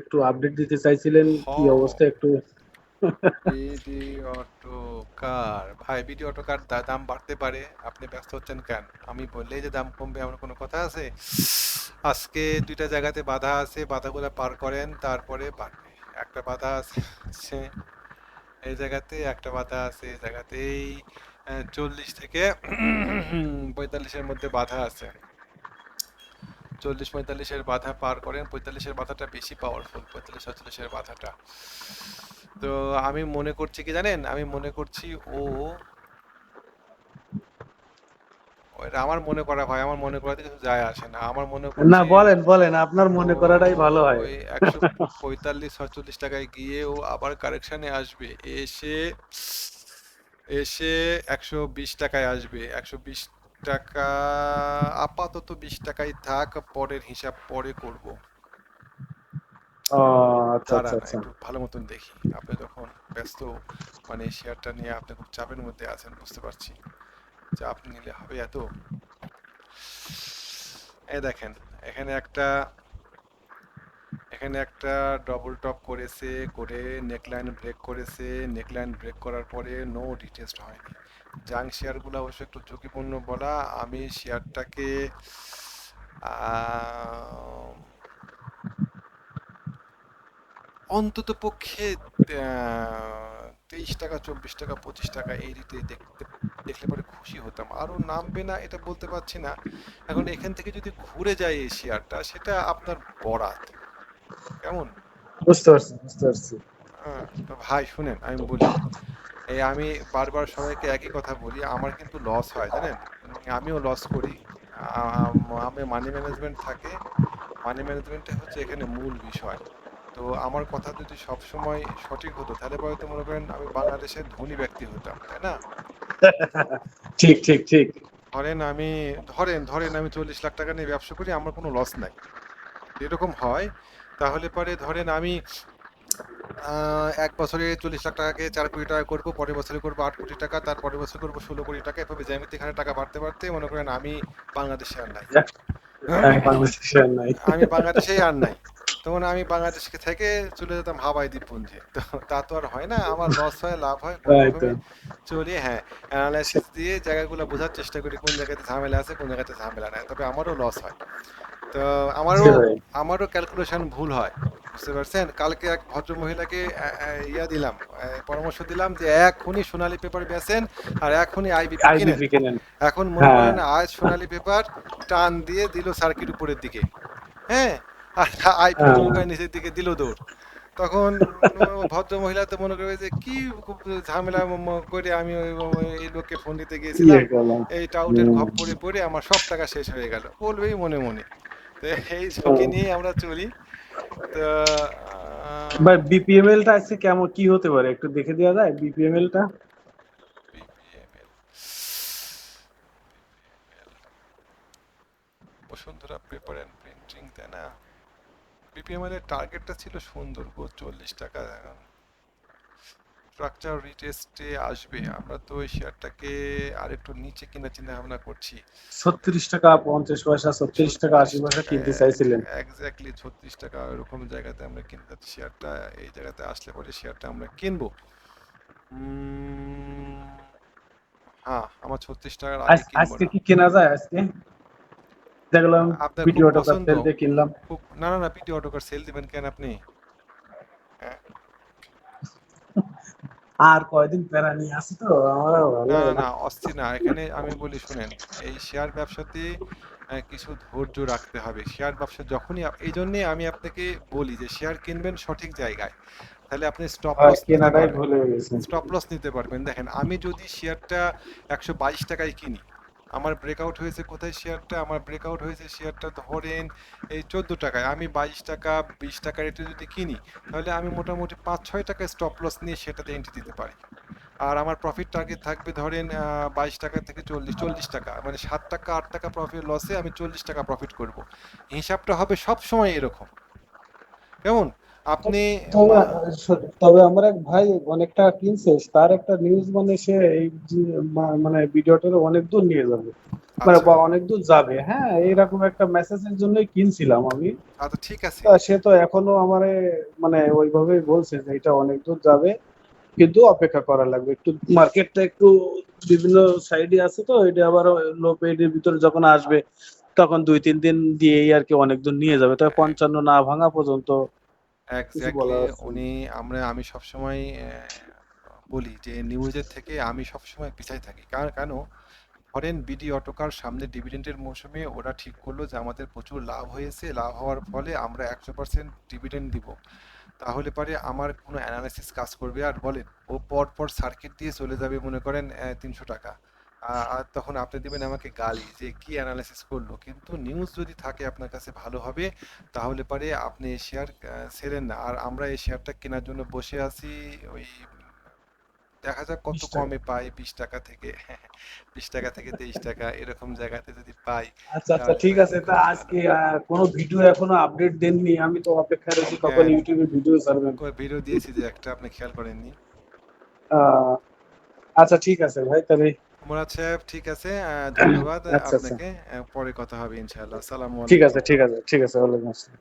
একটু আপডেট দিতে চাইছিলেন কি অবস্থা একটু? বিডি অটো কার ভাই বিডি অটো কার দাম বাড়তে পারে আপনি ব্যস্ত হচ্ছেন কেন? আমি বললেই যে দাম কমবে এমন কোনো কথা আছে? আজকে দুইটা জায়গাতে বাধা আছে বাধাগুলো পার করেন তারপরে বাড়বে। একটা বাধা আছে এই জায়গাতে একটা বাধা আছে এই জায়গাতেই চল্লিশ থেকে পঁয়তাল্লিশের মধ্যে বাধা আছে। চল্লিশ পঁয়তাল্লিশের বাধা পার করেন পঁয়তাল্লিশের বাধাটা বেশি পাওয়ারফুল পঁয়তাল্লিশ ছচল্লিশের বাধাটা। তো আমি মনে করছি কি জানেন? আমি মনে করছি ও আমার মনে করা হয় আমার মনে করাতে কিছু যায় আসে না। আমার মনে না বলেন বলেন আপনার মনে করাটাই ভালো হয়। ওই একশো পঁয়তাল্লিশ ছচল্লিশ টাকায় গিয়ে ও আবার কারেকশনে আসবে। এসে এসে একশো বিশ টাকায় আসবে। একশো বিশ টাকা আপাতত বিশ টাকায় থাক পরের হিসাব পরে করব। আচ্ছা দাঁড়ান আচ্ছা আচ্ছা। একটু ভালো মতন দেখি। আপনি যখন ব্যস্ত মানে শেয়ারটা নিয়ে আপনি খুব চাপের মধ্যে আছেন বুঝতে পারছি। চাপ নিলে হবে এত। এই দেখেন এখানে একটা এখানে একটা ডবল টপ করেছে করে নেকলাইন ব্রেক করেছে নেকলাইন ব্রেক করার পরে নো রিটেস্ট হয়নি। জাং শেয়ারগুলো অবশ্য একটু ঝুঁকিপূর্ণ বলা। আমি শেয়ারটাকে অন্তত পক্ষে তেইশ টাকা চব্বিশ টাকা পঁচিশ টাকা এই রীতি দেখতে দেখলে পরে খুশি হতাম। আরও নামবে না এটা বলতে পারছি না। এখন এখান থেকে যদি ঘুরে যায় এই শেয়ারটা সেটা আপনার বরাত। কেমন? বুঝতে পারছি বুঝতে পারছি। হ্যাঁ, ভাই শুনেন আমি বলি। এই আমি বারবার সবাইকে একই কথা বলি আমার কিন্তু লস হয় জানেন? আমিও লস করি। আমি মানি ম্যানেজমেন্ট থাকে। মানি ম্যানেজমেন্টে হচ্ছে এখানে মূল বিষয়। তো আমার কথা যদি সবসময় সঠিক হতো তাহলে হয়তো মনে করেন আমি বাংলাদেশের ধনী ব্যক্তি হতাম তাই না? ঠিক ঠিক ঠিক। ধরেন আমি ধরেন ধরেন আমি চল্লিশ লাখ টাকা নিয়ে ব্যবসা করি আমার কোনো লস নাই। এরকম হয় তাহলে পরে ধরেন আমি এক বছরে চল্লিশ লাখ টাকাকে চার কোটি টাকা করব পরের বছরে করব আট কোটি টাকা তার পরের বছর করব ষোলো কোটি টাকা। এভাবে জ্যামিতি জ্যামিতিখানে টাকা বাড়তে বাড়তে মনে করেন আমি বাংলাদেশে আর নাই। হ্যাঁ, বাংলাদেশে আর নাই। আমি বাংলাদেশেই আর নাই। তখন আমি বাংলাদেশকে থেকে চলে যেতাম হাওয়াই দ্বীপপুঞ্জে। তো তা তো আর হয় না আমার লস হয় লাভ হয় চলি হ্যাঁ। অ্যানালাইসিস দিয়ে জায়গাগুলো বোঝার চেষ্টা করি কোন জায়গাতে ঝামেলা আছে কোন জায়গাতে ঝামেলা নাই তবে আমারও লস হয়। তো আমারও আমারও ক্যালকুলেশন ভুল হয়। বুঝতে পারছেন? কালকে এক ভদ্র মহিলাকে ইয়া দিলাম পরামর্শ দিলাম যে এখনই সোনালী পেপার বেচেন আর এখনই আইবিপি কিনেন। এখন মনে হ্যাঁ। করেন আজ সোনালী পেপার টান দিয়ে দিল সার্কিট উপরের দিকে। হ্যাঁ? আর আইপি হ্যাঁ। নিচের দিকে দিল দৌড়। তখন ভদ্র মহিলা তো মনে করে যে কি ঝামেলা করে আমি এই লোককে ফোন দিতে গিয়েছিলাম। এই টাউটের। ঘপ পড়ে পড়ে আমার সব টাকা শেষ হয়ে গেল। বলবেই মনে মনে। তো এই ঝুঁকি নিয়ে আমরা চলি। ভাই বিপিএমএল টা আজকে কেমন কি হতে পারে? একটু দেখে দেওয়া যায় বিপিএমএল টা? বসুন্ধরা পেপার এন্ড প্রিন্টিং তাই না? বিপিএমএল এর টার্গেটটা ছিল সুন্দর চল্লিশ টাকা স্ট্রাকচার রিটেস্টে আসবে। আমরা তো ওই শেয়ারটাকে আরেকটু নিচে কেনার চিন্তা ভাবনা করছি। ছত্রিশ টাকা পঞ্চাশ পয়সা ছত্রিশ টাকা আশি পয়সা কিনতে চাইছিলেন। এক্স্যাক্টলি ছত্রিশ টাকা এরকম জায়গাতে আমরা কিনতে চাচ্ছি শেয়ারটা। এই জায়গাতে আসলে পরে শেয়ারটা আমরা কিনবো। হ্যাঁ আমার ছত্রিশ টাকার আগে কিনবো আজকে কি কেনা যায় আজকে? দেখলাম টাকা পছন্দ? সেল দিয়ে কিনলাম। না না না পিটি অটোকার সেল দিবেন কেন আপনি? আর কয়দিন প্যারা নিয়ে আসি তো ভালো না না অস্থির না এখানে আমি বলি শুনেন এই শেয়ার ব্যবসাতে কিছু ধৈর্য রাখতে হবে। শেয়ার ব্যবসা যখনই এই জন্যে আমি আপনাকে বলি যে শেয়ার কিনবেন সঠিক জায়গায়। তাহলে আপনি স্টপ লস কেনাটাই ভুলে গেছে। স্টপ লস নিতে পারবেন। দেখেন আমি যদি শেয়ারটা একশো বাইশ টাকায় কিনি আমার ব্রেকআউট হয়েছে কোথায় শেয়ারটা আমার ব্রেকআউট হয়েছে শেয়ারটা ধরেন এই চোদ্দ টাকায়। আমি বাইশ টাকা, বিশ টাকা রেটে যদি কিনি, তাহলে আমি মোটামুটি পাঁচ, ছয় টাকা স্টপ লস নিয়ে সেটাতে এন্ট্রি দিতে পারি। আর আমার প্রফিট টার্গেট থাকবে ধরেন বাইশ টাকা থেকে চল্লিশ চল্লিশ টাকা। মানে সাত টাকা, আট টাকা প্রফিট লসে আমি চল্লিশ টাকা প্রফিট করব। হিসাবটা হবে সব সময় এরকম। কেমন? আপনি তবে আমার এক ভাই অনেকটা কিনছে তার একটা নিউজ মানে সে এই মানে ভিডিওটা অনেক দূর নিয়ে যাবে। মানে আচ্ছা। বা অনেক দূর যাবে হ্যাঁ এরকম একটা মেসেজের জন্যই কিনছিলাম আমি। আচ্ছা ঠিক আছে। সে তো এখনও আমারে মানে ওইভাবেই বলছে যে এটা অনেক দূর যাবে কিন্তু অপেক্ষা করা লাগবে। একটু মার্কেটটা একটু বিভিন্ন সাইডে আছে তো এটা আবার লো পেডের ভিতরে যখন আসবে তখন দুই তিন দিন দিয়েই আর কি অনেক দূর নিয়ে যাবে। তবে পঞ্চান্ন না ভাঙা পর্যন্ত কিছু আছে। উনি আমরা আমি সবসময় আহ, বলি যে নিউজের থেকে আমি সবসময় পিছাই থাকি। কারণ কেন? ধরেন বিডি অটোকার সামনে ডিভিডেন্ডের মৌসুমে ওরা ঠিক করল যে আমাদের প্রচুর লাভ হয়েছে। লাভ হওয়ার ফলে আমরা একশো পার্সেন্ট ডিভিডেন্ড দিব। তাহলে পরে আমার কোনো অ্যানালাইসিস কাজ করবে। আর বলেন ও পর পর সার্কিট দিয়ে চলে যাবে মনে করেন তিনশো টাকা। তখন আপনি দিবেন আমাকে গালি যে কি অ্যানালাইসিস করল। কিন্তু নিউজ যদি থাকে আপনার কাছে ভালো হবে তাহলে পারে আপনি এই শেয়ার ছেড়েন না। আর আমরা এই শেয়ারটা কেনার জন্য বসে আছি ওই দেখা যাক কত কমে পাই বিশ টাকা থেকে বিশ টাকা থেকে তেইশ টাকা এরকম জায়গাতে যদি পাই আচ্ছা আচ্ছা ঠিক আছে। তা আজকে কোনো ভিডিও এখনও আপডেট দেননি আমি তো অপেক্ষায় রয়েছি কখন ইউটিউবে ভিডিও ছাড়বেন। ভিডিও দিয়েছি যে একটা আপনি খেয়াল করেননি। আচ্ছা ঠিক আছে ভাই তাহলে মুরাদ সাহেব ঠিক আছে ধন্যবাদ। আচ্ছা আচ্ছা। আপনাকে পরে কথা হবে ইনশাআল্লাহ। আসসালামু আলাইকুম ঠিক আছে ঠিক আছে ঠিক আছে ওয়ালাইকুম আসসালাম।